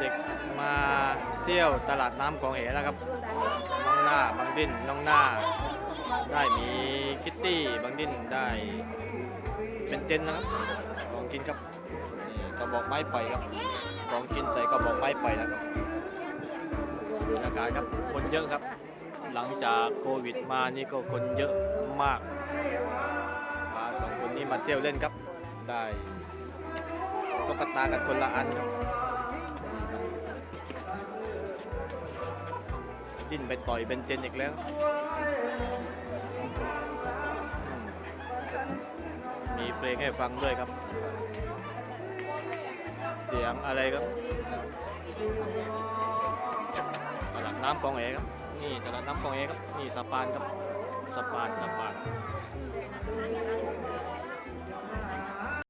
เด็กมาเที่ยวตลาดน้ำของเอ๋แล้วครับ น้องหน้าบางดินน้องหน้า ได้มีคิตตี้บางดินได้เป็นเต็นนะครับของกินครับนี่กระบอกไม้ไผ่ครับของกินใส่กระบอกไม้ไผ่นะครับบรรยากาศครับคนเยอะครับ หลังจากโควิดมานี่ก็คนเยอะมากพาสองคนนี้มาเที่ยวเล่นครับ ได้ตุ๊กตากันคนละอันครับ ดิ้นไปต่อยเป็นเจนอีกแล้วมมีเพลงให้ฟังด้วยครับ เสียงอะไรครับตลาดน้ำกองเอครับ นี่ตลาดน้ำกองเอครับ นี่สะพานครับสะพานสะพาน